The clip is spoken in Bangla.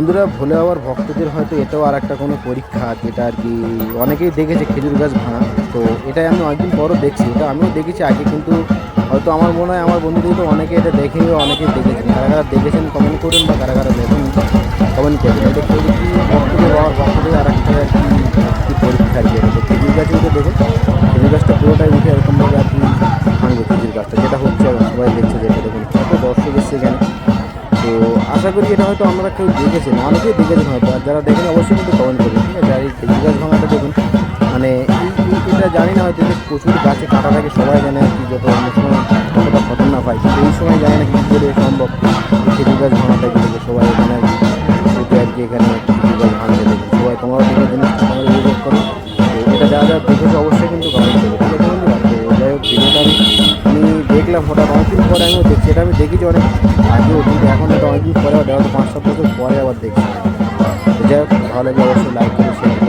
বন্ধুরা, ভোলে বাবার ভক্তদের হয়তো এটাও আর একটা কোনো পরীক্ষা যেটা আর কি অনেকেই দেখেছে খেজুর গাছ ভাঙা। তো এটাই আমি অনেকদিন পরও দেখছি, এটা আমিও দেখেছি আগে, কিন্তু হয়তো আমার মনে হয় আমার বন্ধুদের তো অনেকে এটা দেখে অনেকেই দেখেছেন কারা কারা দেখেছেন কমেন্ট করুন বা কারা কারা দেখুন কমেন্ট করুন এটা প্রযুক্তি ভক্তদের বাবার ভক্তদের আর একটা কি পরীক্ষা আর কি। খেজুর গাছে উঠে দেখে খেজুর গাছটা পুরোটাই উঠে এরকমভাবে আর কি ভাঙবে খেজুর গাছটা। যেটা হচ্ছে, সবাই দেখছে যেটা দেখুন, কত দর্শক এসছে এখানে। তো আশা করি এটা হয়তো আমরা কেউ দেখেছেন অনেকেই দেখেছেন হয়তো, আর যারা দেখেন অবশ্যই কিন্তু কমেন্ট করবেন, ঠিক আছে? আর এই খেজুর ভাঙাটা দেখুন মানে এটা জানি না হয়তো প্রচুর গাছে কাটা থাকে, সবাই জানে কি যত অন্য সময় কতটা খতরনাক হয় কিন্তু এই সময় জানি না কী করে সম্ভব। খেজুর গাছ ভাঙাটা কিন্তু সবাই এখানে আর কি এখানে খেজুর ভাঙতে দেখুন। সবাই তোমরাও দেখে জিনিসটা উপভোগ করো। এটা যা যা দেখেছে অবশ্যই কিন্তু দেখলাম হঠাৎ অনেকদিন পরে আমি দেখছি এটা আমি দেখেছি অনেক আগেও কিন্তু এখন এটা অনেকদিন পরে তো পাঁচ সাত বছর পরে আবার দেখছি। যাই হোক, ভালো লাগলে অবশ্যই লাইক করে শেয়ার